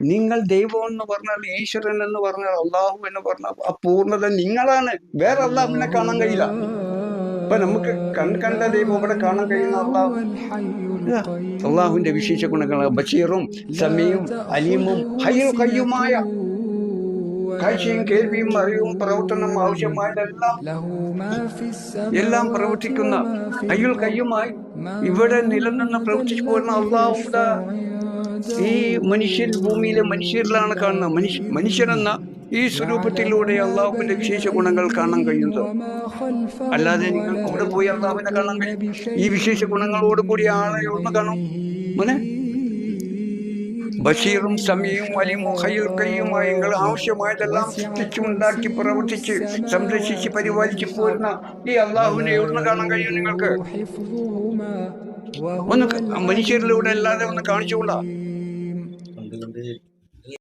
നിങ്ങൾ ദൈവം എന്ന് പറഞ്ഞാൽ ഈശ്വരൻ എന്ന് പറഞ്ഞാൽ അള്ളാഹു എന്ന് പറഞ്ഞാൽ ആ പൂർണത നിങ്ങളാണ്. വേറെ അള്ളാഹുവിനെ കാണാൻ കഴിയില്ല. ഇപ്പൊ നമുക്ക് കൺ കണ്ട ദൈവം ഇവിടെ കാണാൻ കഴിയുന്ന അള്ളാഹു. അള്ളാഹുവിന്റെ വിശേഷ ഗുണങ്ങൾ. ബഷീറും സമീയും അലീമും ഹയ്യു കയ്യുമായ കാഴ്ചയും കേൾവിയും അറിവും പ്രവർത്തനം ആവശ്യമായതെല്ലാം എല്ലാം പ്രവർത്തിക്കുന്ന അയ്യുൽ കയ്യുമായി ഇവിടെ നിലനിന്ന് പ്രവർത്തിച്ചു പോരുന്ന അള്ളാഹുടെ ഈ മനുഷ്യൻ ഭൂമിയിലെ മനുഷ്യരിലാണ് കാണുന്നത്. മനുഷ്യ മനുഷ്യനെന്ന ഈ സ്വരൂപത്തിലൂടെ അള്ളാഹുവിന്റെ വിശേഷ ഗുണങ്ങൾ കാണാൻ കഴിയുന്നത്. അല്ലാതെ നിങ്ങൾ അവിടെ പോയി അള്ളാഹുവിനെ കാണാൻ കഴിയും. ഈ വിശേഷ ഗുണങ്ങളോട് കൂടി ആളെ ഒന്ന് കാണും മോനെ ബഷീറും സമീയും അലിമും ഹയ്യുൽ കയ്യുമായി നിങ്ങൾ ആവശ്യമായതെല്ലാം സൃഷ്ടിച്ചുണ്ടാക്കി പ്രവർത്തിച്ച് സംരക്ഷിച്ച് പരിപാലിച്ചു പോരുന്ന ഈ അള്ളാഹുവിനെ എവിടുന്ന് കാണാൻ കഴിയും നിങ്ങൾക്ക്. ഒന്ന് മനുഷ്യരിലൂടെ അല്ലാതെ ഒന്ന് കാണിച്ചുകൊണ്ടാ കണ്ട്